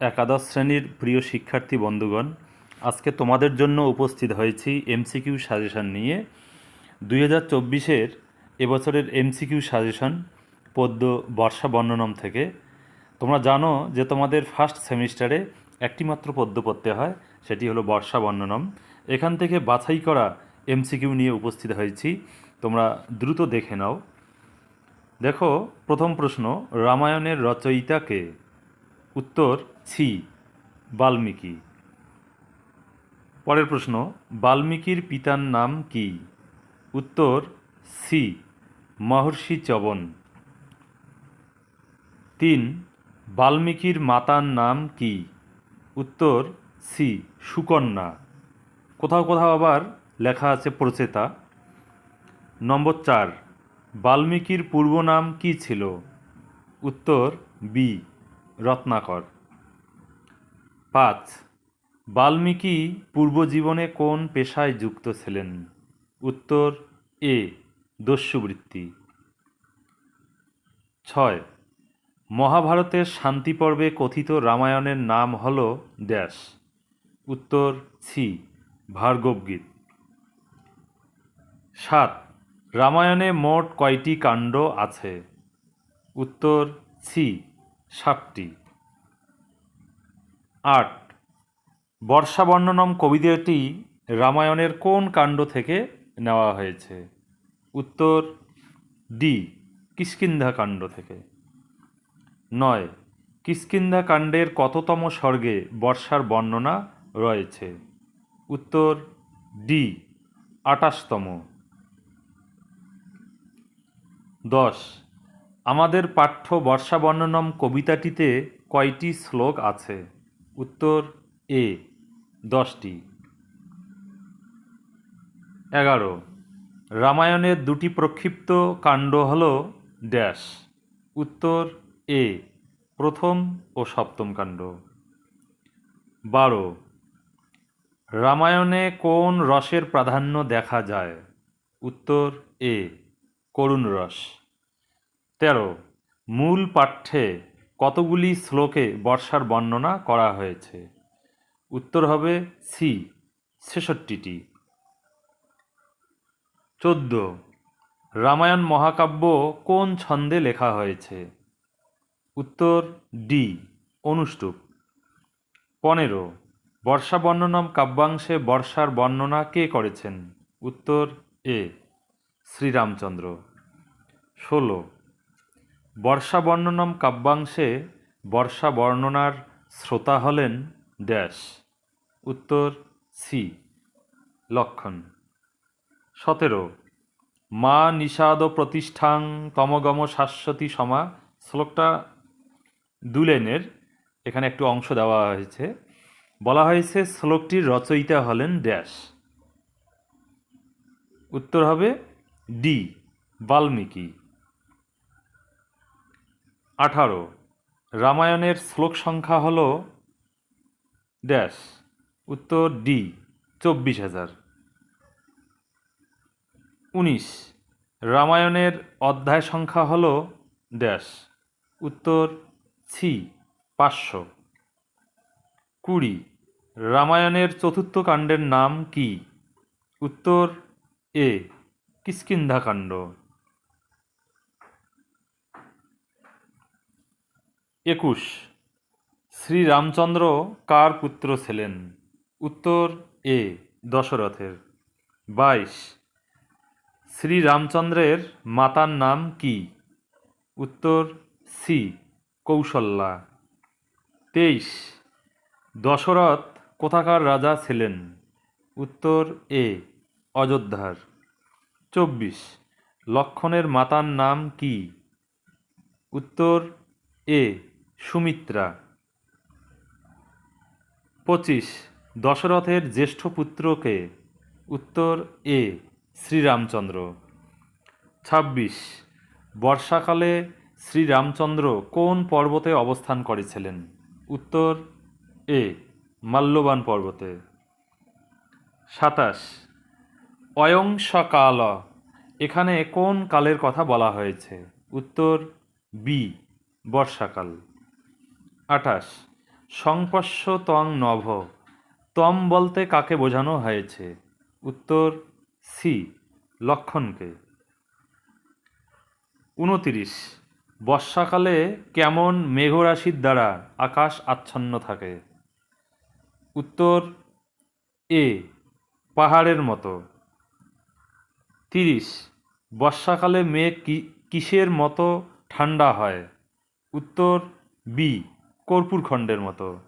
একাদশ শ্রেণির প্রিয় শিক্ষার্থী বন্ধুগণ, আজকে তোমাদের জন্য উপস্থিত হয়েছি এমসিকিউ সাজেশন নিয়ে। দুই হাজার চব্বিশের এবছরের এমসিকিউ সাজেশন পদ্য বর্ষা বর্ণনম থেকে। তোমরা জানো যে তোমাদের ফার্স্ট সেমিস্টারে একটিমাত্র পদ্য পড়তে হয়, সেটি হলো বর্ষা বর্ণনম। এখান থেকে বাছাই করা এমসিকিউ নিয়ে উপস্থিত হয়েছি। তোমরা দ্রুত দেখে নাও। দেখো, প্রথম প্রশ্ন, রামায়ণের রচয়িতা কে? উত্তর ছি, বাল্মীকি। পরের প্রশ্ন, বাল্মীকির পিতার নাম কি? উত্তর সি মহর্ষি চবন। তিন, বাল্মীকির মাতার নাম কি? উত্তর সি সুকন্যা। কোথাও কোথাও আবার লেখা আছে প্রচেতা। নম্বর চার, বাল্মীকির পূর্ব নাম কি ছিল? উত্তর, বি, রত্নাকর। পাঁচ বাল্মীকি পূর্বজীবনে কোন পেশায় যুক্ত ছিলেন? উত্তর, এ, দস্যুবৃত্তি। ছয়, মহাভারতের শান্তি পর্বে কথিত রামায়ণের নাম হল ড্যাশ। উত্তর, ছি, ভার্গবগীত। সাত, রামায়ণে মোট কয়টি কাণ্ড আছে? উত্তর, ছি ষাটটি আট। বর্ষা বর্ণনম কবিতাটি রামায়ণের কোন কাণ্ড থেকে নেওয়া হয়েছে? উত্তর, ডি, কিষ্কিন্ধা কাণ্ড থেকে। নয়, কিষ্কিন্ধা কাণ্ডের কততম স্বর্গে বর্ষার বর্ণনা রয়েছে? উত্তর, ডি, আটাশতম। দশ, আমাদের পাঠ্য বর্ষা বর্ণনম কবিতাটিতে কয়টি শ্লোক আছে? উত্তর এ, দশটি। এগারো, রামায়ণের দুটি প্রক্ষিপ্ত কাণ্ড হল ড্যাশ। উত্তর এ, প্রথম ও সপ্তম কাণ্ড। বারো, রামায়ণে কোন রসের প্রাধান্য দেখা যায়? উত্তর এ করুণ রস তেরো, মূল পাঠ্যে কতগুলি শ্লোকে বর্ষার বর্ণনা করা হয়েছে? উত্তর হবে সি, ছেষট্টিটি। চোদ্দ, রামায়ণ মহাকাব্য কোন ছন্দে লেখা হয়েছে? উত্তর ডি, অনুষ্টুপ। পনেরো, বর্ষা বর্ণনম কাব্যাংশে বর্ষার বর্ণনা কে করেছেন? উত্তর এ, শ্রীরামচন্দ্র। ষোলো বর্ষা বর্ণনম কাব্যাংশে বর্ষা বর্ণনার শ্রোতা হলেন ড্যাশ। উত্তর, সি। লক্ষণ। সতেরো। মা নিষাদ প্রতিষ্ঠাং তমগম শাশ্বতী সমা। শ্লোকটা দুলেনের এখানে একটু অংশ দেওয়া হয়েছে। বলা হয়েছে শ্লোকটির রচয়িতা হলেন ড্যাশ। উত্তর হবে ডি, বাল্মীকি। আঠারো। রামায়ণের শ্লোক সংখ্যা হল ড্যাশ, উত্তর ডি, চব্বিশ হাজার। উনিশ। রামায়ণের অধ্যায় সংখ্যা হল ড্যাশ, উত্তর সি, পাঁচশো। কুড়ি। রামায়ণের চতুর্থ কাণ্ডের নাম কি? উত্তর এ, কিষ্কিন্ধাকাণ্ড। একুশ। শ্রীরামচন্দ্র কার পুত্র ছিলেন? উত্তর এ, দশরথের। বাইশ। শ্রীরামচন্দ্রের মাতার নাম কি? উত্তর সি, কৌশল্যা। তেইশ। দশরথ কোথাকার রাজা ছিলেন? উত্তর এ, অযোধ্যার। চব্বিশ। লক্ষণের মাতার নাম কি? উত্তর এ সুমিত্রা। পঁচিশ, দশরথের জ্যেষ্ঠ পুত্রকে। উত্তর এ, শ্রীরামচন্দ্র। ছাব্বিশ, বর্ষাকালে শ্রীরামচন্দ্র কোন পর্বতে অবস্থান করেছিলেন? উত্তর এ, মাল্যবান পর্বতে। সাতাশ অয়ংসকাল এখানে কোন কালের কথা বলা হয়েছে? উত্তর বি, বর্ষাকাল। আঠাশ। সংপর্শ তং নভ। তম বলতে কাকে বোঝানো হয়েছে? উত্তর, সি, লক্ষণকে। উনতিরিশ। বর্ষাকালে কেমন মেঘরাশির দ্বারা আকাশ আচ্ছন্ন থাকে? উত্তর, এ, পাহাড়ের মতো। তিরিশ। বর্ষাকালে মেঘ কিসের মতো ঠান্ডা হয়? উত্তর, বি কর্পূর খণ্ডের মতো।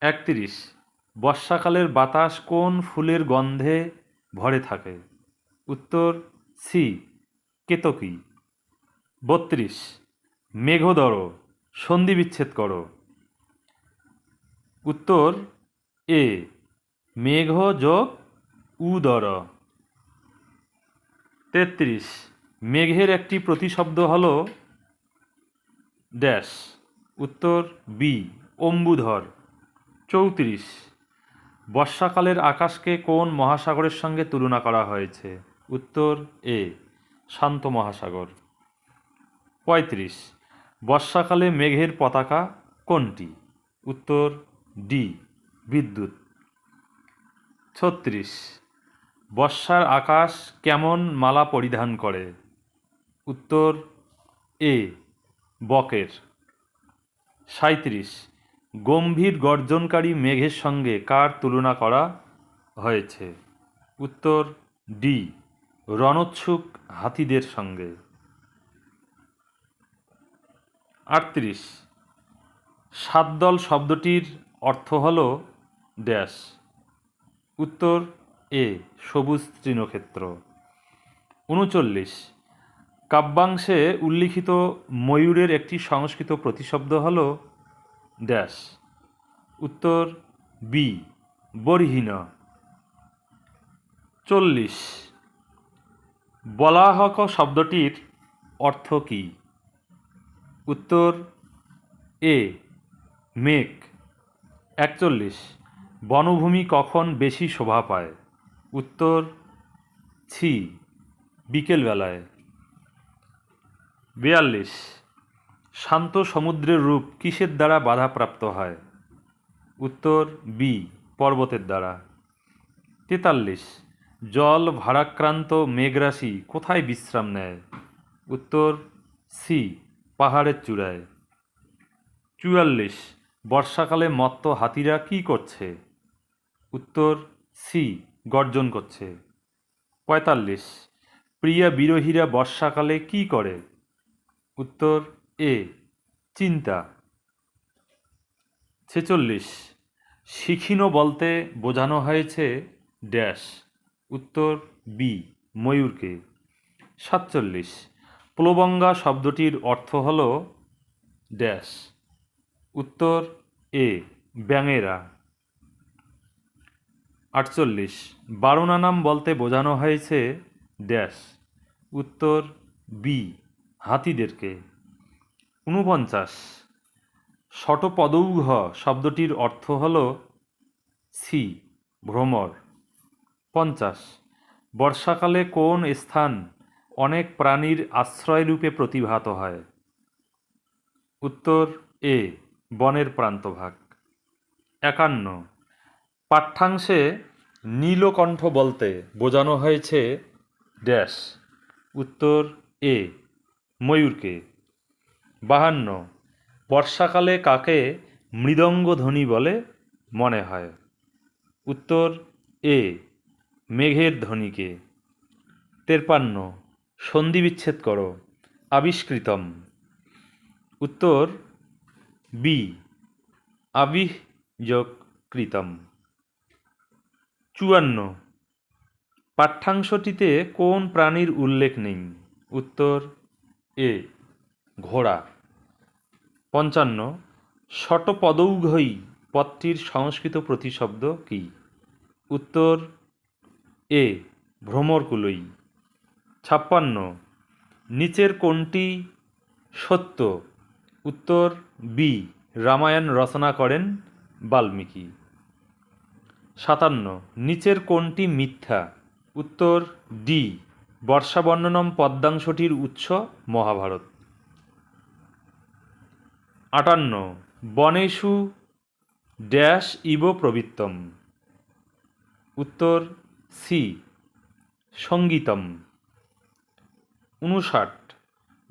একত্রিশ, বর্ষাকালের বাতাস কোন ফুলের গন্ধে ভরে থাকে? উত্তর, সি, কেতকী। বত্রিশ, মেঘদর, সন্ধি বিচ্ছেদ করো। উত্তর, এ, মেঘ যোগ উদর। তেত্রিশ, মেঘের একটি প্রতিশব্দ হল ড্যাশ। উত্তর বি অম্বুধর। চৌত্রিশ, বর্ষাকালের আকাশকে কোন মহাসাগরের সঙ্গে তুলনা করা হয়েছে? উত্তর এ শান্ত মহাসাগর। পঁয়ত্রিশ, বর্ষাকালে মেঘের পতাকা কোনটি? উত্তর ডি বিদ্যুৎ। ছত্রিশ, বর্ষার আকাশ কেমন মালা পরিধান করে? উত্তর এ বকের। সাঁত্রিশ গম্ভীর গর্জনকারী মেঘের সঙ্গে কার তুলনা করা হয়েছে? উত্তর ডি রণোৎসুক হাতিদের সঙ্গে। আটত্রিশ। সাতদল শব্দটির অর্থ হল ড্যাশ। উত্তর, এ, সবুজ তৃণক্ষেত্র। উনচল্লিশ। কাব্যাংশে উল্লিখিত ময়ূরের একটি সংস্কৃত প্রতিশব্দ হল ড্যাশ। উত্তর বি বরহীন। চল্লিশ। বলাহক শব্দটির অর্থ কী? উত্তর এ মেঘ। একচল্লিশ। বনভূমি কখন বেশি শোভা পায়? উত্তর ছি বিকেলবেলায়। বিয়াল্লিশ। শান্ত সমুদ্রের রূপ কিসের দ্বারা বাধাপ্রাপ্ত হয়? উত্তর বি, পর্বতের দ্বারা। তেতাল্লিশ। জল ভারাক্রান্ত মেঘরাশি কোথায় বিশ্রাম নেয়? উত্তর সি, পাহাড়ের চূড়ায়। চুয়াল্লিশ। বর্ষাকালে মত্ত হাতিরা কি করছে? উত্তর সি, গর্জন করছে। পঁয়তাল্লিশ। প্রিয়া বিরোহীরা বর্ষাকালে কি করে? উত্তর এ, চিন্তা। ছেচল্লিশ, শিখিনো বলতে বোঝানো হয়েছে ড্যাশ। উত্তর বি, ময়ূরকে। সাতচল্লিশ, প্লবঙ্গা শব্দটির অর্থ হল ড্যাশ। উত্তর এ, ব্যাঙেরা। আটচল্লিশ বারোনানাম বলতে বোঝানো হয়েছে ড্যাশ। উত্তর বি হাতিদেরকে। ঊনপঞ্চাশ। শটপদৌঘ শব্দটির অর্থ হল সি, ভ্রমর। পঞ্চাশ। বর্ষাকালে কোন স্থান অনেক প্রাণীর আশ্রয়রূপে প্রতিভাত হয়? উত্তর, এ, বনের প্রান্তভাগ। একান্ন। পাঠ্যাংশে নীলকণ্ঠ বলতে বোঝানো হয়েছে ড্যাশ। উত্তর, এ ময়ূরকে। বাহান্ন, বর্ষাকালে কাকে মৃদঙ্গ ধ্বনি বলে মনে হয়? উত্তর, এ, মেঘের ধ্বনিকে। তেরপান্ন সন্ধি বিচ্ছেদ করো, আবিষ্কৃতম। উত্তর, বি আবিযোগকৃতম চুয়ান্ন, পাঠ্যাংশটিতে কোন প্রাণীর উল্লেখ নেই? উত্তর এ, ঘোড়া। পঞ্চান্ন শটপদৌঘই পদটির সংস্কৃত প্রতিশব্দ কী? উত্তর, এ, ভ্রমরকুলই। ছাপ্পান্ন, নিচের কোনটি সত্য? উত্তর, বি, রামায়ণ রচনা করেন বাল্মীকি। সাতান্ন, নিচের কোনটি মিথ্যা? উত্তর, ডি বর্ষাবর্ণনম পদ্মাংশটির উৎস মহাভারত। আটান্ন, বনেষু ড্যাশ ইব প্রবৃত্তম। উত্তর, সি, সঙ্গীতম। উনষাট,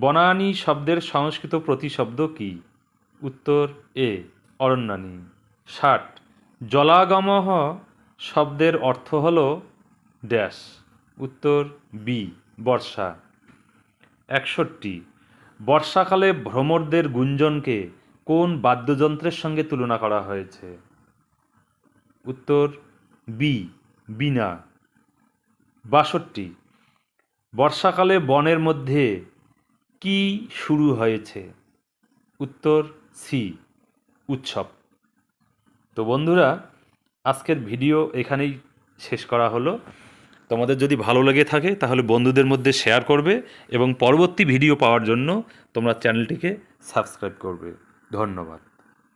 বনানী শব্দের সংস্কৃত প্রতিশব্দ কি? উত্তর, এ, অরণ্যানী। ষাট, জলাগমহ শব্দের অর্থ হল ড্যাশ। উত্তর বি বর্ষা। একষট্টি, বর্ষাকালে ভ্রমরদের গুঞ্জনকে কোন বাদ্যযন্ত্রের সঙ্গে তুলনা করা হয়েছে? উত্তর বি বিনা বাষট্টি, বর্ষাকালে বনের মধ্যে কি শুরু হয়েছে? উত্তর সি উৎসব। তো বন্ধুরা, আজকের ভিডিও এখানেই শেষ করা হলো। তোমাদের যদি ভালো লেগে থাকে, তাহলে বন্ধুদের মধ্যে শেয়ার করবে এবং পরবর্তী ভিডিও পাওয়ার জন্য তোমরা চ্যানেলটিকে সাবস্ক্রাইব করবে। ধন্যবাদ।